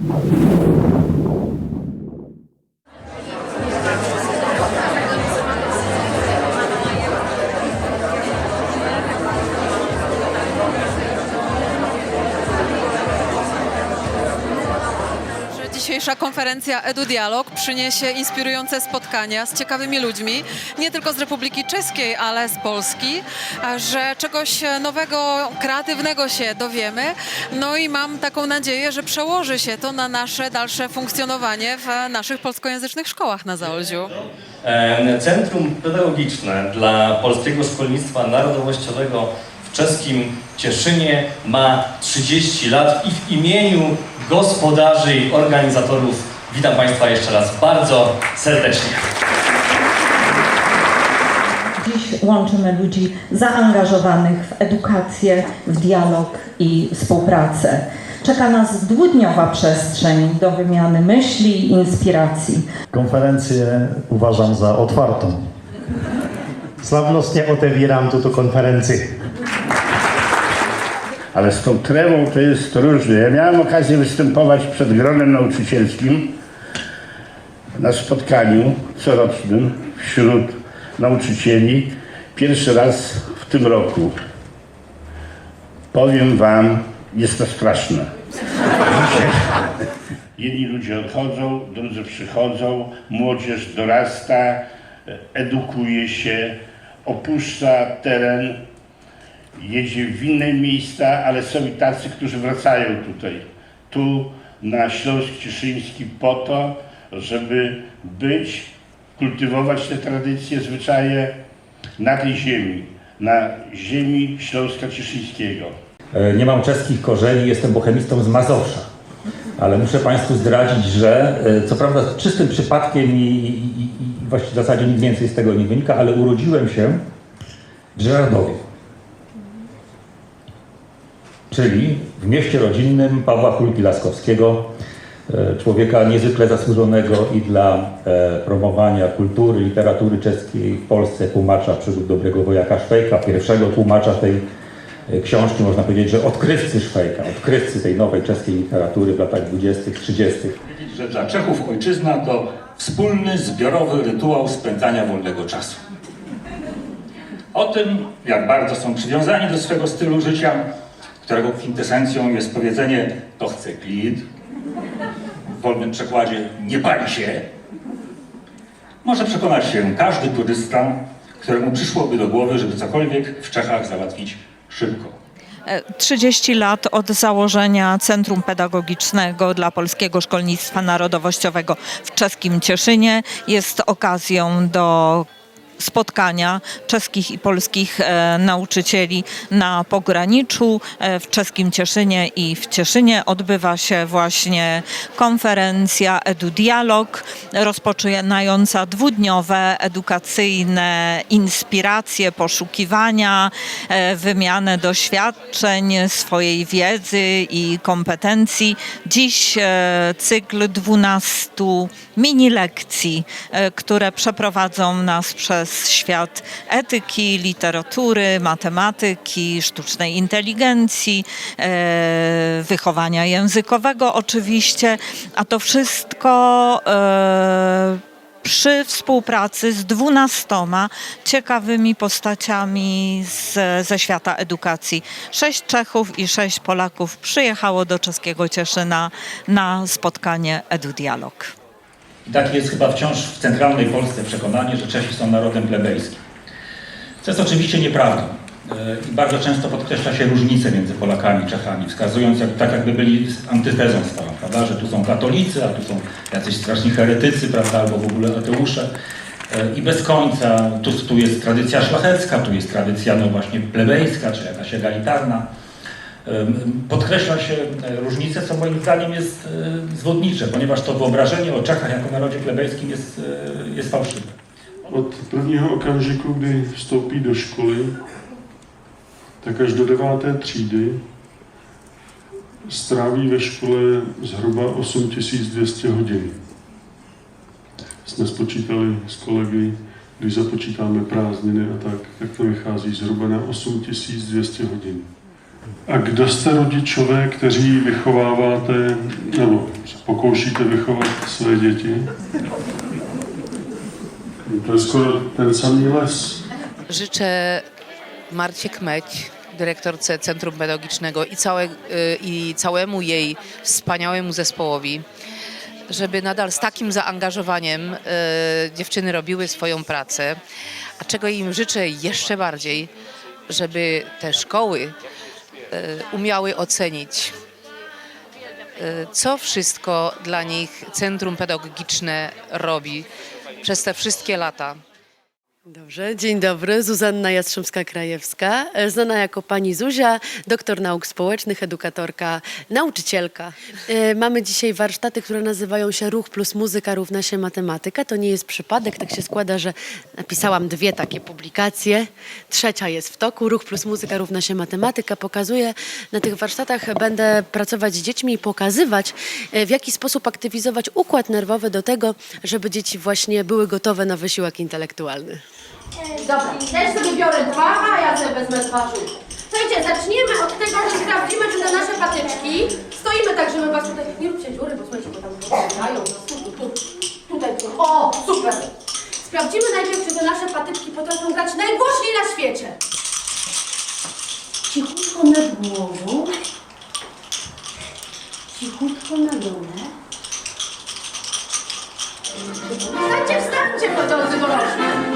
że dzisiejsza konferencja EduDialog przyniesie inspirujące spotkania z ciekawymi ludźmi, nie tylko z Republiki Czeskiej, ale z Polski, że czegoś nowego, kreatywnego się dowiemy. No i mam taką nadzieję, że przełoży się to na nasze dalsze funkcjonowanie w naszych polskojęzycznych szkołach na Zaolziu. E, Centrum Pedagogiczne dla Polskiego Szkolnictwa Narodowościowego w czeskim Cieszynie ma 30 lat i w imieniu gospodarzy i organizatorów witam Państwa jeszcze raz bardzo serdecznie. Dziś łączymy ludzi zaangażowanych w edukację, w dialog i współpracę. Czeka nas dwudniowa przestrzeń do wymiany myśli i inspiracji. Konferencję uważam za otwartą. Slavnostně otevírám tuto konferenci. Ale z tą tremą to jest różnie. Ja miałem okazję występować przed gronem nauczycielskim na spotkaniu corocznym wśród nauczycieli. Pierwszy raz w tym roku. Powiem wam, jest to straszne. Jedni ludzie odchodzą, drudzy przychodzą, młodzież dorasta, edukuje się, opuszcza teren, jedzie w inne miejsca, ale są i tacy, którzy wracają tutaj, tu na Śląsk Cieszyński po to, żeby być, kultywować te tradycje, zwyczaje na tej ziemi, na ziemi Śląska Cieszyńskiego. E, Nie mam czeskich korzeni, jestem bohemistą z Mazowsza. Ale muszę Państwu zdradzić, że e, co prawda czystym przypadkiem i, i, i właściwie w zasadzie nic więcej z tego nie wynika, ale urodziłem się w Żerardowie. Czyli w mieście rodzinnym Pawła Kulki Laskowskiego, e, człowieka niezwykle zasłużonego i dla e, promowania kultury, literatury czeskiej w Polsce, tłumacza przygód dobrego wojaka Szwejka, pierwszego tłumacza tej e, książki, można powiedzieć, że odkrywcy Szwejka, odkrywcy tej nowej czeskiej literatury w latach 20., 30. powiedzieć, że dla Czechów ojczyzna to wspólny, zbiorowy rytuał spędzania wolnego czasu. O tym, jak bardzo są przywiązani do swego stylu życia, którego kwintesencją jest powiedzenie to chce klid, w wolnym przekładzie nie pali się, może przekonać się każdy turysta, któremu przyszłoby do głowy, żeby cokolwiek w Czechach załatwić szybko. 30 lat od założenia Centrum Pedagogicznego dla Polskiego Szkolnictwa Narodowościowego w czeskim Cieszynie jest okazją do spotkania czeskich i polskich e, nauczycieli na pograniczu. E, w czeskim Cieszynie i w Cieszynie odbywa się właśnie konferencja EduDialog, rozpoczynająca dwudniowe edukacyjne inspiracje, poszukiwania, e, wymianę doświadczeń, swojej wiedzy i kompetencji. Dziś cykl 12 mini lekcji, które przeprowadzą nas przez świat etyki, literatury, matematyki, sztucznej inteligencji, e, wychowania językowego oczywiście, a to wszystko e, przy współpracy z dwunastoma ciekawymi postaciami z, ze świata edukacji. Sześć Czechów i sześć Polaków przyjechało do czeskiego Cieszyna na spotkanie EduDialog. I takie jest chyba wciąż w centralnej Polsce przekonanie, że Czesi są narodem plebejskim. Co jest oczywiście nieprawdą. E, I bardzo często podkreśla się różnice między Polakami i Czechami, wskazując, jak, tak jakby byli antytezą swoją, prawda? że tu są katolicy, a tu są jacyś straszni heretycy, prawda? albo w ogóle ateusze. E, I bez końca, tu, tu jest tradycja szlachecka, tu jest tradycja no właśnie plebejska, czy jakaś egalitarna. Em, Podkreśla się e, różnice, co moim zdaniem jest e, zwodnicze, ponieważ to wyobrażenie o Czechach jako narodzie plebejskim jest, e, jest fałszywe. Od prvního okamžiku, kdy vstoupí do školy, tak až do deváté třídy stráví ve škole zhruba 8200 hodin. Jsme spočítali s kolegy, když započítáme prázdniny a tak, tak to vychází zhruba na 8200 hodin. A kdo jste rodičové, kteří vychováváte, nebo se pokoušíte vychovat své děti? To je skoro ten samý les. Życzę Marcie Kmeć, dyrektorce Centrum Pedagogicznego i, całe, y, i całemu jej wspaniałemu zespołowi, żeby nadal z takim zaangażowaniem y, dziewczyny robiły swoją pracę, a czego im życzę jeszcze bardziej, żeby te szkoły umiały ocenić, y, co wszystko dla nich Centrum Pedagogiczne robi przez te wszystkie lata. Dobrze, dzień dobry. Zuzanna Jastrzębska-Krajewska, e, znana jako pani Zuzia, doktor nauk społecznych, edukatorka, nauczycielka. E, Mamy dzisiaj warsztaty, które nazywają się Ruch plus muzyka równa się matematyka. To nie jest przypadek, tak się składa, że napisałam dwie takie publikacje. Trzecia jest w toku. Ruch plus muzyka równa się matematyka. Pokazuję na tych warsztatach, będę pracować z dziećmi i pokazywać, e, w jaki sposób aktywizować układ nerwowy do tego, żeby dzieci właśnie były gotowe na wysiłek intelektualny. Dobra, też sobie biorę dwa, a ja sobie wezmę dwa żółte. Słuchajcie, zaczniemy od tego, że sprawdzimy, czy te nasze patyczki stoimy tak, żeby was tutaj... Nie róbcie dziury, bo słuchajcie, bo tam podglądają. Tu, tu, tu, tutaj, tu. O, super! Sprawdzimy najpierw, czy te nasze patyczki potrafią grać najgłośniej na świecie. Cichutko nad głową. Cichutko na dole. Wstańcie, wstańcie, drodzy dorośli.